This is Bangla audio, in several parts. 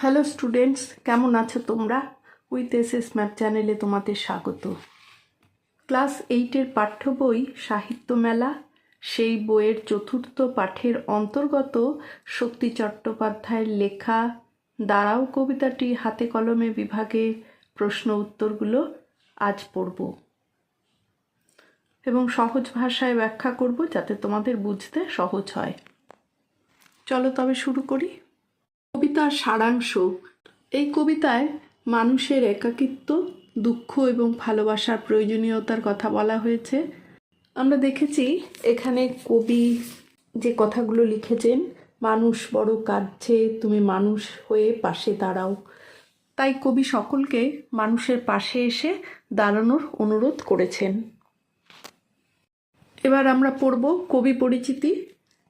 হ্যালো স্টুডেন্টস কেমন আছো তোমরা? উইথ এস এস ম্যাপ চ্যানেলে তোমাদের স্বাগত। ক্লাস এইটের পাঠ্য বই, সাহিত্য মেলা, সেই বইয়ের চতুর্থ পাঠের অন্তর্গত শক্তি চট্টোপাধ্যায়ের লেখা, দাঁড়াও কবিতাটি হাতে কলমে বিভাগে প্রশ্ন উত্তরগুলো আজ পড়ব। এবং সহজ ভাষায় ব্যাখ্যা করব যাতে তোমাদের বুঝতে সহজ হয়। চলো তবে শুরু করি। কবিতার সারাংশ। এই কবিতায় মানুষের একাকিত্ব, দুঃখ এবং ভালোবাসার প্রয়োজনীয়তার কথা বলা হয়েছে। আমরা দেখেছি এখানে কবি যে কথাগুলো লিখেছেন, মানুষ বড় কাঁদছে, তুমি মানুষ হয়ে পাশে দাঁড়াও। তাই কবি সকলকে মানুষের পাশে এসে দাঁড়ানোর অনুরোধ করেছেন। এবার আমরা পড়ব কবি পরিচিতি।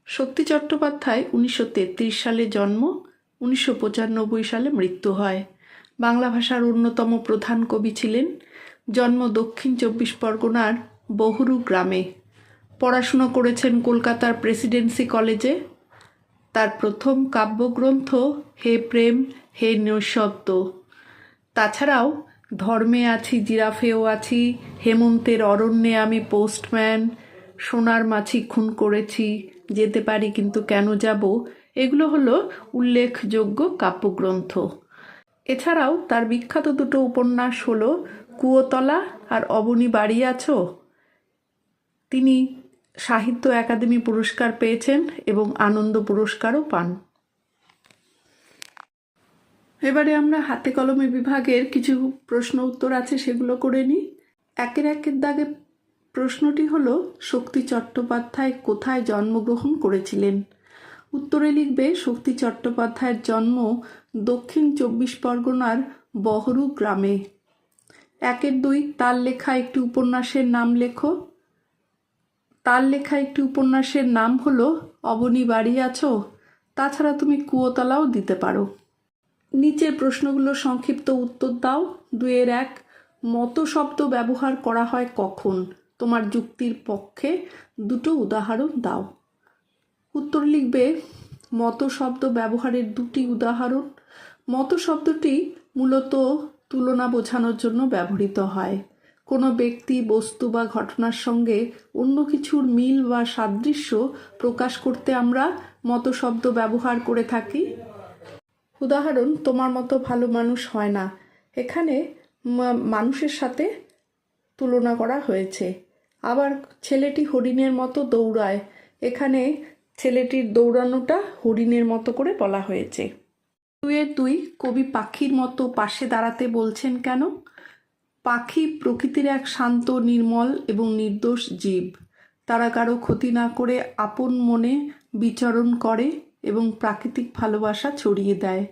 শক্তি চট্টোপাধ্যায় উনিশশো তেত্রিশ সালে জন্ম। উনিশশো পঁচানব্বই সালে মৃত্যু হয়। বাংলা ভাষার অন্যতম প্রধান কবি ছিলেন। জন্ম দক্ষিণ চব্বিশ পরগনার বহুরু গ্রামে। পড়াশুনো করেছেন কলকাতার প্রেসিডেন্সি কলেজে। তার প্রথম কাব্যগ্রন্থ হে প্রেম, হে নৈশব্দ। তাছাড়াও, ধর্মে আছি, জিরাফেও আছি, হেমন্তের অরণ্যে আমি পোস্টম্যান, সোনার মাছি খুন করেছি যেতে পারি, কিন্তু কেন যাব? এগুলো হলো উল্লেখযোগ্য কাব্যগ্রন্থ। এছাড়াও তার বিখ্যাত দুটো উপন্যাস হলো কুয়োতলা আর অবনী বাড়ি আছো। তিনি সাহিত্য একাডেমি পুরস্কার পেয়েছেন এবং আনন্দ পুরস্কারও পান। এবারে আমরা হাতে কলমে বিভাগের কিছু প্রশ্ন উত্তর আছে, সেগুলো করে নিই। একের একের দাগে প্রশ্নটি হলো, শক্তি চট্টোপাধ্যায় কোথায় জন্মগ্রহণ করেছিলেন? উত্তরে লিখবে, শক্তি চট্টোপাধ্যায়ের জন্ম দক্ষিণ চব্বিশ পরগনার বহরু গ্রামে। একের দুই, তার লেখা একটি উপন্যাসের নাম লেখো। তার লেখা একটি উপন্যাসের নাম হলো, অবনী বাড়ি আছো? তাছাড়া তুমি কুয়োতলাও দিতে পারো। নিচের প্রশ্নগুলো সংক্ষিপ্ত উত্তর দাও। দুয়ের এক, মত শব্দ ব্যবহার করা হয় কখন? তোমার যুক্তির পক্ষে দুটো উদাহরণ দাও। উত্তর লিখবে, মত শব্দ ব্যবহারের দুটি উদাহরণ। মত শব্দটি মূলত তুলনা বোঝানোর জন্য ব্যবহৃত হয়। কোনো ব্যক্তি, বস্তু বা ঘটনার সঙ্গে অন্য কিছুর মিল বা সাদৃশ্য প্রকাশ করতে আমরা মত শব্দ ব্যবহার করে থাকি। উদাহরণ, তোমার মতো ভালো মানুষ হয় না। এখানে মানুষের সাথে তুলনা করা হয়েছে। আবার ছেলেটি হরিণের মতো দৌড়ায়। এখানে ছেলেটির দৌড়ানোটা হরিণের মতো করে বলা হয়েছে। দুয়ের দুই কবি পাখির মতো পাশে দাঁড়াতে বলছেন কেন? পাখি প্রকৃতির এক শান্ত, নির্মল এবং নির্দোষ জীব। তারা কারও ক্ষতি না করে আপন মনে বিচরণ করে এবং প্রাকৃতিক ভালোবাসা ছড়িয়ে দেয়।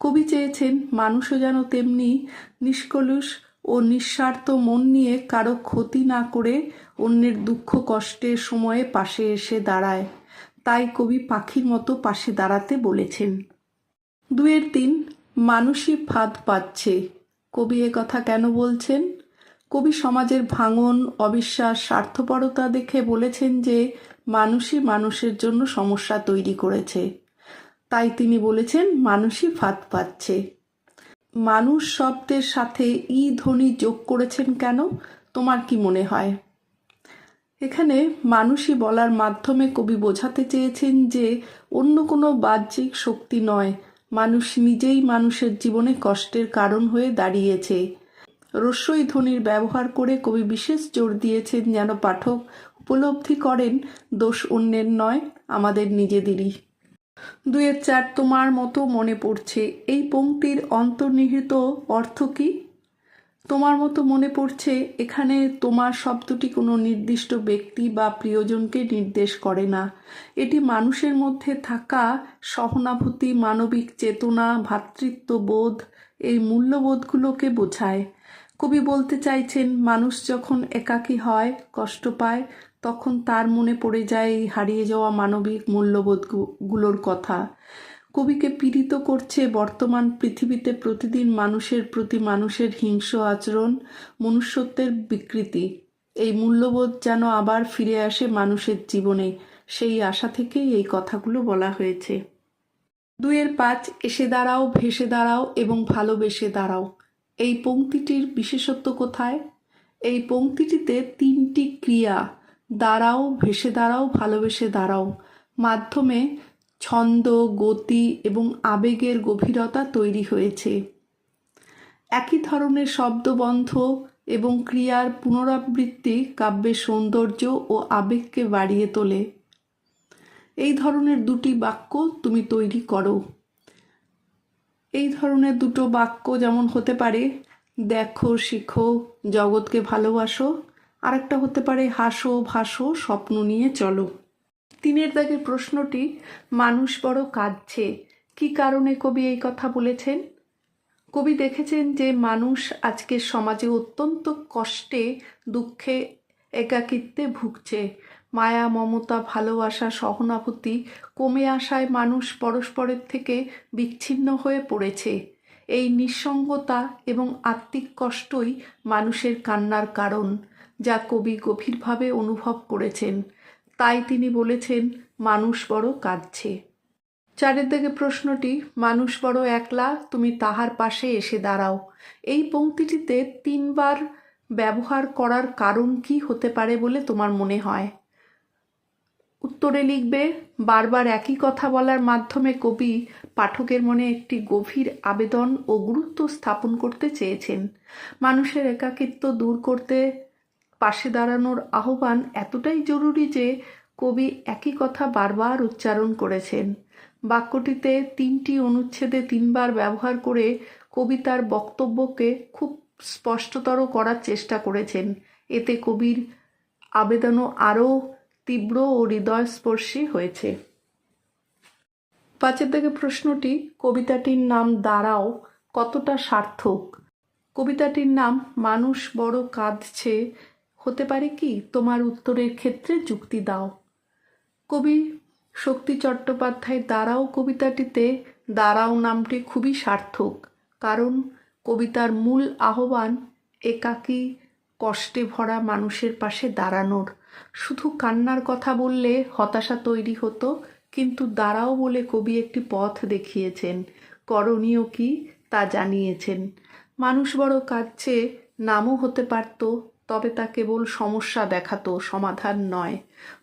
কবি চেয়েছেন, মানুষও যেন তেমনি নিষ্কলুষ ও নিঃস্বার্থ মন নিয়ে কারও ক্ষতি না করে অন্যের দুঃখ কষ্টের সময়ে পাশে এসে দাঁড়ায়। তাই কবি পাখির মতো পাশে দাঁড়াতে বলেছেন। দুয়ের তিন, মানুষই ফাঁদ পাচ্ছে। কবি এ কথা কেন বলছেন? কবি সমাজের ভাঙন, অবিশ্বাস, স্বার্থপরতা দেখে বলেছেন যে মানুষই মানুষের জন্য সমস্যা তৈরি করেছে। তাই তিনি বলেছেন, মানুষই ফাঁদ পাচ্ছে। মানুষ শব্দের সাথে ই ধ্বনি যোগ করেছেন কেন? তোমার কি মনে হয়? এখানে মানুষই বলার মাধ্যমে কবি বোঝাতে চেয়েছেন যে অন্য কোনো বাহ্যিক শক্তি নয়, মানুষ নিজেই মানুষের জীবনে কষ্টের কারণ হয়ে দাঁড়িয়েছে। রস্যই ধ্বনির ব্যবহার করে কবি বিশেষ জোর দিয়েছেন যেন পাঠক উপলব্ধি করেন, দোষ অন্যের নয়, আমাদের নিজেদেরই। দুয়ের চার তোমার মতো মনে পড়ছে। এই পংক্তির অন্তর্নিহিত অর্থ কি? তোমার মতো মনে পড়ছে, এখানে তোমার শব্দটি কোনো নির্দিষ্ট ব্যক্তি বা প্রিয়জনকে নির্দেশ করে না। এটি মানুষের মধ্যে থাকা সহানুভূতি, মানবিক চেতনা ভ্রাতৃত্ববোধ এই মূল্যবোধগুলোকে বোঝায়। কবি বলতে চাইছেন, মানুষ যখন একাকী হয়, কষ্ট পায় তখন তার মনে পড়ে যায় হারিয়ে যাওয়া মানবিক মূল্যবোধগুলোর কথা। কবিকে পীড়িত করছে বর্তমান পৃথিবীতে প্রতিদিন মানুষের প্রতি মানুষের হিংস্র আচরণ, মনুষ্যত্বের বিকৃতি। এই মূল্যবোধ যেন আবার ফিরে আসে মানুষের জীবনে। সেই আশা থেকেই এই কথাগুলো বলা হয়েছে। দুইয়ের পাঁচ, এসে দাঁড়াও, ভেসে দাঁড়াও এবং ভালোবেসে দাঁড়াও। এই পংক্তিটির বিশেষত্ব কোথায়? এই পংক্তিটিতে তিনটি ক্রিয়া দাঁড়াও, ভেসে দাঁড়াও, ভালোবেসে দাঁড়াও। মাধ্যমে ছন্দ, গতি এবং আবেগের গভীরতা তৈরি হয়েছে। একই ধরনের শব্দবন্ধ এবং ক্রিয়ার পুনরাবৃত্তি কাব্যের সৌন্দর্য ও আবেগকে বাড়িয়ে তোলে। এই ধরনের দুটি বাক্য তুমি তৈরি করো। এই ধরনের দুটো বাক্য যেমন হতে পারে, দেখো, শিখো, জগৎকে ভালোবাসো আরেকটা হতে পারে হাসো ভাসো স্বপ্ন নিয়ে চলো। তিনের দাগের প্রশ্নটি, মানুষ বড় কাঁদছে, কি কারণে কবি এই কথা বলেছেন? কবি দেখেছেন যে মানুষ আজকের সমাজে অত্যন্ত কষ্টে, দুঃখে, একাকিত্বে ভুগছে। মায়া, মমতা, ভালোবাসা, সহানুভূতি কমে আসায় মানুষ পরস্পরের থেকে বিচ্ছিন্ন হয়ে পড়েছে। এই নিঃসঙ্গতা এবং আত্মিক কষ্টই মানুষের কান্নার কারণ। যা কবি গভীরভাবে অনুভব করেছেন। তাই তিনি বলেছেন, মানুষ বড় কাঁদছে। চারের দিকে প্রশ্নটি, মানুষ বড় একলা, তুমি তাহার পাশে এসে দাঁড়াও। এই পংক্তিটিতে তিনবার ব্যবহার করার কারণ কি হতে পারে বলে তোমার মনে হয়? উত্তরে লিখবে, বারবার একই কথা বলার মাধ্যমে কবি পাঠকের মনে একটি গভীর আবেদন ও গুরুত্ব স্থাপন করতে চেয়েছেন। মানুষের একাকিত্ব দূর করতে পাশে দাঁড়ানোর আহ্বান এতটাই জরুরি যে কবি একই কথা বারবার উচ্চারণ করেছেন। বাক্যটিতে তিনটি অনুচ্ছেদে তিনবার ব্যবহার করে কবি তার বক্তব্যকে খুব স্পষ্টতর করার চেষ্টা করেছেন। এতে কবির আবেদনও আরও তীব্র ও হৃদয়স্পর্শী হয়েছে। পাঁচের দিকে প্রশ্নটি, কবিতাটির নাম দাঁড়াও, কতটা সার্থক? কবিতাটির নাম, মানুষ বড় কাঁদছে হতে পারে কি? তোমার উত্তরের ক্ষেত্রে যুক্তি দাও। কবি শক্তি চট্টোপাধ্যায় দাঁড়াও কবিতাটিতে দাঁড়াও নামটি খুবই সার্থক। কারণ কবিতার মূল আহ্বান একাকী কষ্টে ভরা মানুষের পাশে দাঁড়ানোর। শুধু কান্নার কথা বললে হতাশা তৈরি হতো, কিন্তু দাঁড়াও বলে কবি একটি পথ দেখিয়েছেন। করণীয় কি তা জানিয়েছেন। মানুষ বড় কাঁদছে, নামও হতে পারত তবে তা কেবল সমস্যা দেখাতো, সমাধান নয়।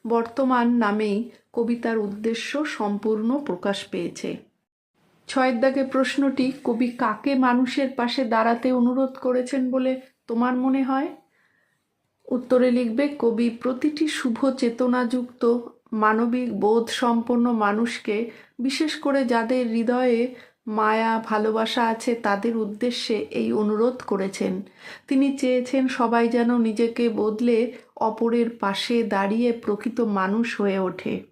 বর্তমান নামেই কবিতার উদ্দেশ্য সম্পূর্ণ প্রকাশ পেয়েছে। ছয়ের দাগে প্রশ্নটি, কবি কাকে মানুষের পাশে দাঁড়াতে অনুরোধ করেছেন বলে তোমার মনে হয়? উত্তরে লিখবে, কবি প্রতিটি শুভ চেতনাযুক্ত, মানবিক বোধ সম্পন্ন মানুষকে, বিশেষ করে যাদের হৃদয়ে মায়া, ভালোবাসা আছে তাদের উদ্দেশ্যে এই অনুরোধ করেছেন। তিনি চেয়েছেন সবাই যেন নিজেকে বদলে অপরের পাশে দাঁড়িয়ে প্রকৃত মানুষ হয়ে ওঠে।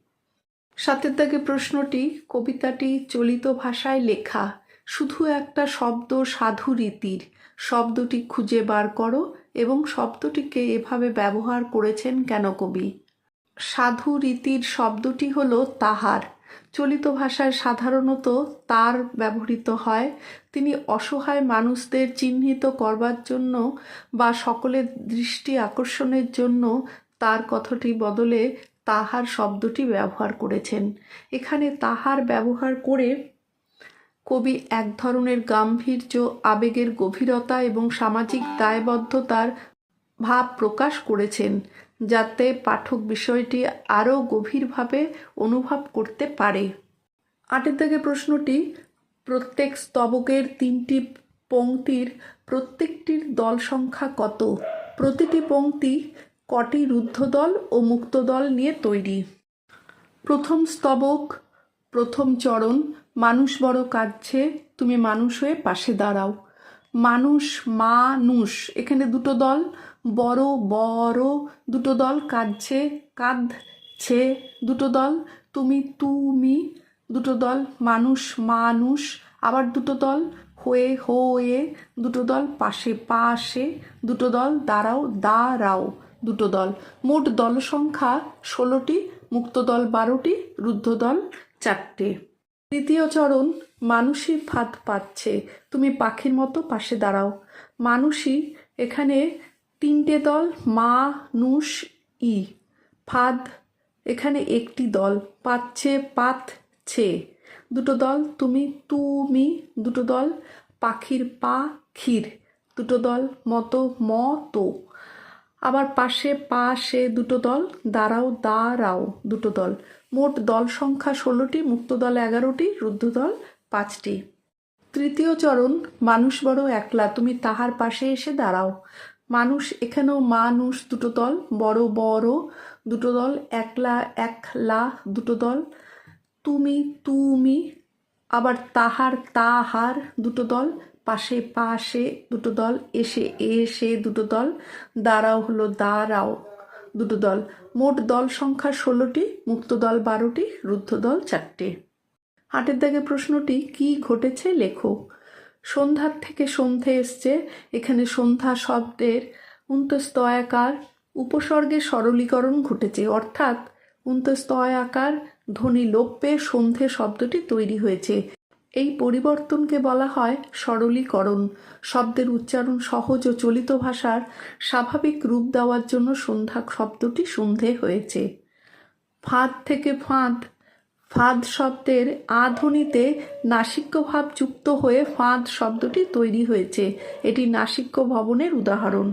সাথে দাগে প্রশ্নটি কবিতাটি চলিত ভাষায় লেখা, শুধু একটা শব্দ সাধু রীতির। শব্দটি খুঁজে বার করো এবং শব্দটিকে এভাবে ব্যবহার করেছেন কেন কবি? সাধু রীতির শব্দটি হলো তাহার। চলিত ভাষায় সাধারণত তার ব্যবহৃত হয়। তিনি অসহায় মানুষদের চিহ্নিত করবার জন্য বা সকলের দৃষ্টি আকর্ষণের জন্য তার কথাটি বদলে তাহার শব্দটি ব্যবহার করেছেন। এখানে তাহার ব্যবহার করে কবি এক ধরনের গাম্ভীর্য, আবেগের গভীরতা এবং সামাজিক দায়বদ্ধতার ভাব প্রকাশ করেছেন। যাতে পাঠক বিষয়টি আরও গভীরভাবে অনুভব করতে পারে। আটের দাগে প্রশ্নটি, প্রত্যেক স্তবকের তিনটি পংক্তির প্রত্যেকটির দল সংখ্যা কত? প্রতিটি পংক্তি কটি রুদ্ধদল ও মুক্তদল নিয়ে তৈরি? প্রথম স্তবক, প্রথম চরণ, মানুষ বড় কাঁদছে, তুমি মানুষ হয়ে পাশে দাঁড়াও। মানুষ মানুষ এখানে দুটো দল বড় বড়, দুটো দল কাঁদছে কাঁদছে দুটো দল। তুমি তুমি, দুটো দল, মানুষ মানুষ। আবার দুটো দল, হয়ে হয়ে দুটো দল, পাশে পাশে দুটো দল, দাঁড়াও দাঁড়াও দুটো দল। মোট দল সংখ্যা ষোলোটি, মুক্ত দল বারোটি, রুদ্ধ দল চারটে। তৃতীয় চরণ, মানুষই ফাঁদ পাচ্ছে। তুমি পাখির মতো পাশে দাঁড়াও। মানুষই এখানে তিনটে দল, মা নুষ ই। ফাদ, এখানে একটি দল। পাচ্ছে পাচ্ছে দুটো দল, তুমি তুমি দুটো দল, পাখির পা, ক্ষীর। দুটো দল, মতো, ম, তো। আবার পাশে, পা, সে দুটো দল, দাঁড়াও দাঁড়াও দুটো দল। মোট দল সংখ্যা ষোলোটি, মুক্ত দল এগারোটি, রুদ্ধ দল পাঁচটি। তৃতীয় চরণ, মানুষ বড় একলা, তুমি তাহার পাশে এসে দাঁড়াও। মানুষ এখানেও মানুষ দুটো দল, বড় বড় দুটো দল, একলা একলা দুটো দল, তুমি তুমি, আবার তাহার তাহার দুটো দল, পাশে পাশে দুটো দল, এসে এসে দুটো দল, দাঁড়াও হলো দাঁড়াও দুটো দল। মোট দল সংখ্যা ষোলোটি, মুক্ত দল বারোটি, রুদ্ধ দল চারটে। হাটের দাগে প্রশ্নটি, কি ঘটেছে লেখো। সন্ধ্যার থেকে সন্ধে এসছে। এখানে সন্ধ্যা শব্দের উন্তস্তয়াকার উপসর্গের সরলীকরণ ঘটেছে। অর্থাৎ উন্তস্তয়াকার ধ্বনি লোপ পেয়ে সন্ধে শব্দটি তৈরি হয়েছে। এই পরিবর্তনকে বলা হয় সরলীকরণ। শব্দের উচ্চারণ সহজ ও চলিত ভাষার স্বাভাবিক রূপ দেওয়ার জন্য সন্ধ্যা শব্দটি সন্ধে হয়েছে। ফাঁদ থেকে ফাঁদ ফাঁদ শব্দের আধ্বনিতে নাসিক্যভাব যুক্ত হয়ে ফাঁদ শব্দটি তৈরি হয়েছে। এটি নাসিক্য ভবনের উদাহরণ।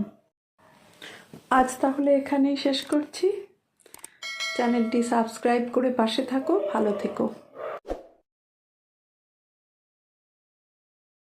আজ তাহলে এখানেই শেষ করছি। চ্যানেলটি সাবস্ক্রাইব করে পাশে থাকো। ভালো থেকো।